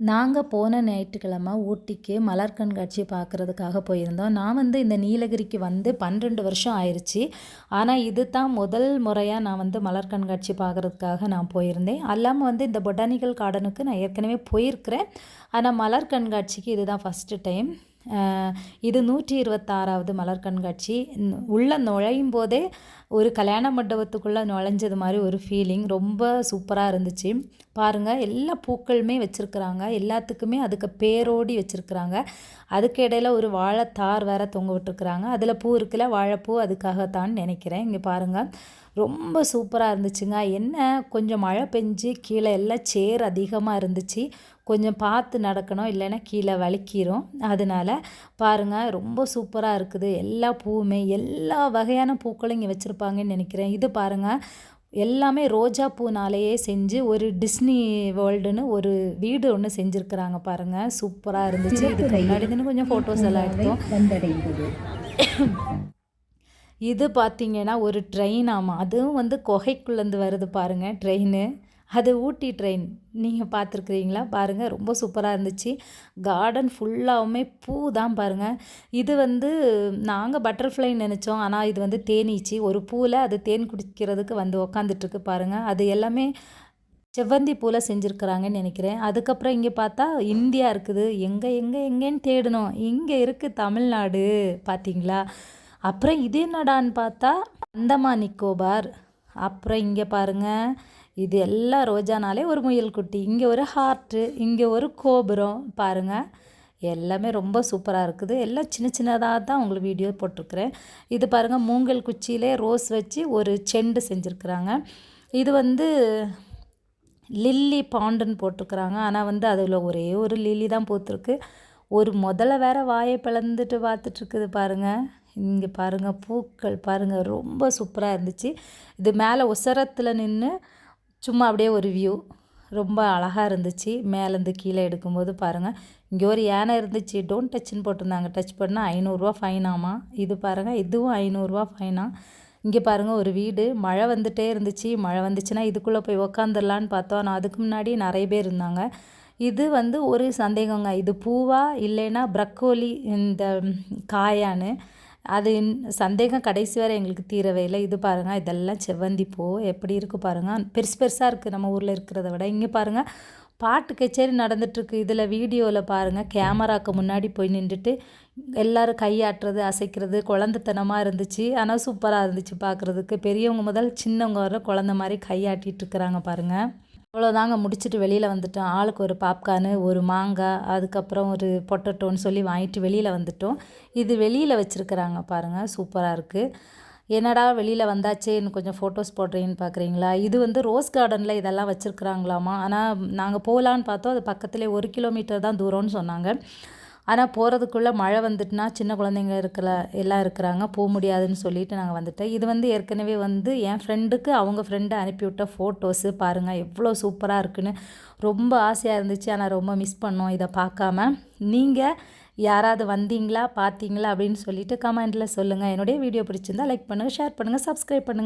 நாங்கள் போன ஞாயிற்றுக்கிழமை ஊட்டிக்கு மலர் கண்காட்சி பார்க்குறதுக்காக போயிருந்தோம். நான் வந்து இந்த நீலகிரிக்கு வந்து பன்னெண்டு வருஷம் ஆயிடுச்சு ஆனால் இது தான் முதல் முறையாக நான் வந்து மலர் கண்காட்சி பார்க்குறதுக்காக நான் போயிருந்தேன். அல்லாமல் வந்து இந்த பொட்டானிக்கல் கார்டனுக்கு நான் ஏற்கனவே போயிருக்கிறேன். ஆனால் மலர் கண்காட்சிக்கு இதுதான் ஃபஸ்ட்டு டைம் இது நூற்றி இருபத்தாறாவது மலர் கண்காட்சி உள்ளே நுழையும் போதே ஒரு கல்யாண மண்டபத்துக்குள்ளே நுழைஞ்சது மாதிரி ஒரு ஃபீலிங் ரொம்ப சூப்பராக இருந்துச்சு. பாருங்கள் எல்லா பூக்களுமே வச்சுருக்குறாங்க. எல்லாத்துக்குமே அதுக்கு பேரோடி வச்சுருக்குறாங்க. அதுக்கு இடையில ஒரு வாழைத்தார் வேற தொங்க விட்டுருக்குறாங்க. அதில் பூ இருக்குல்ல வாழைப்பூ அதுக்காகத்தான் நினைக்கிறேன். இங்கே பாருங்கள் ரொம்ப சூப்பராக இருந்துச்சுங்க. என்ன கொஞ்சம் மழை பெஞ்சு கீழே எல்லாம் சேர் அதிகமாக இருந்துச்சு. கொஞ்சம் பார்த்து நடக்கணும் இல்லைன்னா கீழே வலிக்கிறோம் அதனால் பாருங்கள் ரொம்ப சூப்பராக இருக்குது. எல்லா பூவுமே எல்லா வகையான பூக்களும் இங்கே வச்சுருப்பாங்கன்னு நினைக்கிறேன். இது பாருங்கள் எல்லாமே ரோஜா பூனாலேயே செஞ்சு ஒரு டிஸ்னி வேர்ல்டுன்னு ஒரு வீடு ஒன்று செஞ்சுருக்குறாங்க பாருங்கள் சூப்பராக இருந்துச்சு. இதுக்கு முன்னாடி கொஞ்சம் ஃபோட்டோஸ் எல்லாம் எடுத்தோம். வந்தடைந்தது. இது பார்த்திங்கன்னா ஒரு ட்ரெயின் ஆமாம் அதுவும் வந்து குகைக்குள்ளேருந்து வருது பாருங்கள் ட்ரெயின் அது ஊட்டி ட்ரெயின் நீங்கள் பார்த்துருக்குறீங்களா பாருங்கள் ரொம்ப சூப்பராக இருந்துச்சு. கார்டன் ஃபுல்லாகவுமே பூ தான் பாருங்கள் இது வந்து நாங்கள் பட்டர்ஃப்ளை நினச்சோம். ஆனால் இது வந்து தேனீச்சு. ஒரு பூவில் அது தேன் குடிக்கிறதுக்கு வந்து உக்காந்துட்டுருக்கு பாருங்கள் அது எல்லாமே செவ்வந்தி பூவில் செஞ்சுருக்குறாங்கன்னு நினைக்கிறேன். அதுக்கப்புறம் இங்கே பார்த்தா இந்தியா இருக்குது. எங்கே எங்கே எங்கேன்னு தேடணும் இங்கே இருக்குது தமிழ்நாடு. பார்த்தீங்களா அப்புறம் இது என்னடான்னு பார்த்தா அந்தமான் நிக்கோபார். அப்புறம் இங்கே பாருங்கள் இது எல்லாம் ரோஜானாலே ஒரு முயல் குட்டி. இங்கே ஒரு ஹார்ட்டு இங்கே ஒரு கோபுரம் பாருங்கள் எல்லாமே ரொம்ப சூப்பராக இருக்குது. எல்லாம் சின்ன சின்னதாக தான் உங்களுக்கு வீடியோ போட்டிருக்கிறேன். இது பாருங்கள் மூங்கல் குச்சியிலே ரோஸ் வச்சு ஒரு செண்டு செஞ்சுருக்குறாங்க. இது வந்து லில்லி பாண்டுன்னு போட்டிருக்குறாங்க. ஆனால் வந்து அதில் ஒரே ஒரு லில்லி தான் போத்திருக்கு. ஒரு முதல்ல வேற வாயை பிளந்துட்டு பார்த்துட்ருக்குது பாருங்கள் இங்கே பாருங்கள் பூக்கள் பாருங்கள் ரொம்ப சூப்பராக இருந்துச்சு. இது மேலே உசரத்தில் நின்று சும்மா அப்படியே ஒரு வியூ ரொம்ப அழகாக இருந்துச்சு. மேலேருந்து கீழே எடுக்கும்போது பாருங்கள் இங்கே ஒரு யானை இருந்துச்சு. டோன்ட் டச்சுன்னு போட்டிருந்தாங்க. டச் பண்ணால் ஐநூறுரூவா ஃபைனாமா இது பாருங்கள் இதுவும் ஐநூறுரூவா ஃபைனா இங்கே பாருங்கள் ஒரு வீடு. மழை வந்துகிட்டே இருந்துச்சு. மழை வந்துச்சுன்னா இதுக்குள்ளே போய் உக்காந்துடலான்னு பார்த்தோம். ஆனால் அதுக்கு முன்னாடி நிறைய பேர் இருந்தாங்க. இது வந்து ஒரு சந்தேகங்க. இது பூவா இல்லைன்னா ப்ரக்கோலி இந்த காயான்னு. அது சந்தேகம் கடைசி வரை எங்களுக்கு தீரவே இல்லை. இது பாருங்கள் இதெல்லாம் செவ்வந்தி பூ. எப்படி இருக்குது பாருங்கள் பெருசு பெருசாக இருக்குது நம்ம ஊரில் இருக்கிறத விட. இங்கே பாருங்கள் பாட்டு கச்சேரி நடந்துட்டுருக்கு. இதில் வீடியோவில் பாருங்கள் கேமராவுக்கு முன்னாடி போய் நின்றுட்டு எல்லோரும் கையாட்டுறது அசைக்கிறது குழந்தைத்தனமாக இருந்துச்சு. ஆனால் சூப்பராக இருந்துச்சு பார்க்குறதுக்கு பெரியவங்க முதல் சின்னவங்க வர குழந்த மாதிரி கையாட்டிகிட்டு இருக்கிறாங்க பாருங்கள் அவ்வளோதாங்க முடிச்சுட்டு வெளியில் வந்துட்டோம். ஆளுக்கு ஒரு பாப்கார்னு ஒரு மாங்காய் அதுக்கப்புறம் ஒரு பொட்டட்டோன்னு சொல்லி வாங்கிட்டு வெளியில் வந்துட்டோம். இது வெளியில் வச்சுருக்குறாங்க பாருங்கள் சூப்பராக இருக்குது என்னடா வெளியில் வந்தாச்சே இன்னும் கொஞ்சம் ஃபோட்டோஸ் போடுறீங்கன்னு பார்க்குறீங்களா இது வந்து ரோஸ் கார்டனில் இதெல்லாம் வச்சுருக்குறாங்களாமா? ஆனால் நாங்கள் போகலான்னு பார்த்தோம். அது பக்கத்துலேயே ஒரு கிலோமீட்டர் தான் தூரம்னு சொன்னாங்க. ஆனால் போகிறதுக்குள்ளே மழை வந்துட்டுனா சின்ன குழந்தைங்க இருக்கிற எல்லாம் இருக்கிறாங்க போக முடியாதுன்னு சொல்லிட்டு நாங்கள் வந்துட்டோம். இது வந்து ஏற்கனவே வந்து என் ஃப்ரெண்டுக்கு அவங்க ஃப்ரெண்டை அனுப்பிவிட்ட ஃபோட்டோஸு பாருங்கள் எவ்வளோ சூப்பராக இருக்குன்னு. ரொம்ப ஆசையாக இருந்துச்சு ஆனால் ரொம்ப மிஸ் பண்ணோம் இதை பார்க்காம. நீங்கள் யாராவது வந்தீங்களா பார்த்தீங்களா அப்படின்னு சொல்லிட்டு கமெண்ட்டில் சொல்லுங்கள் என்னுடைய வீடியோ பிடிச்சிருந்தா லைக் பண்ணுங்கள் ஷேர் பண்ணுங்கள் சப்ஸ்கிரைப் பண்ணுங்கள்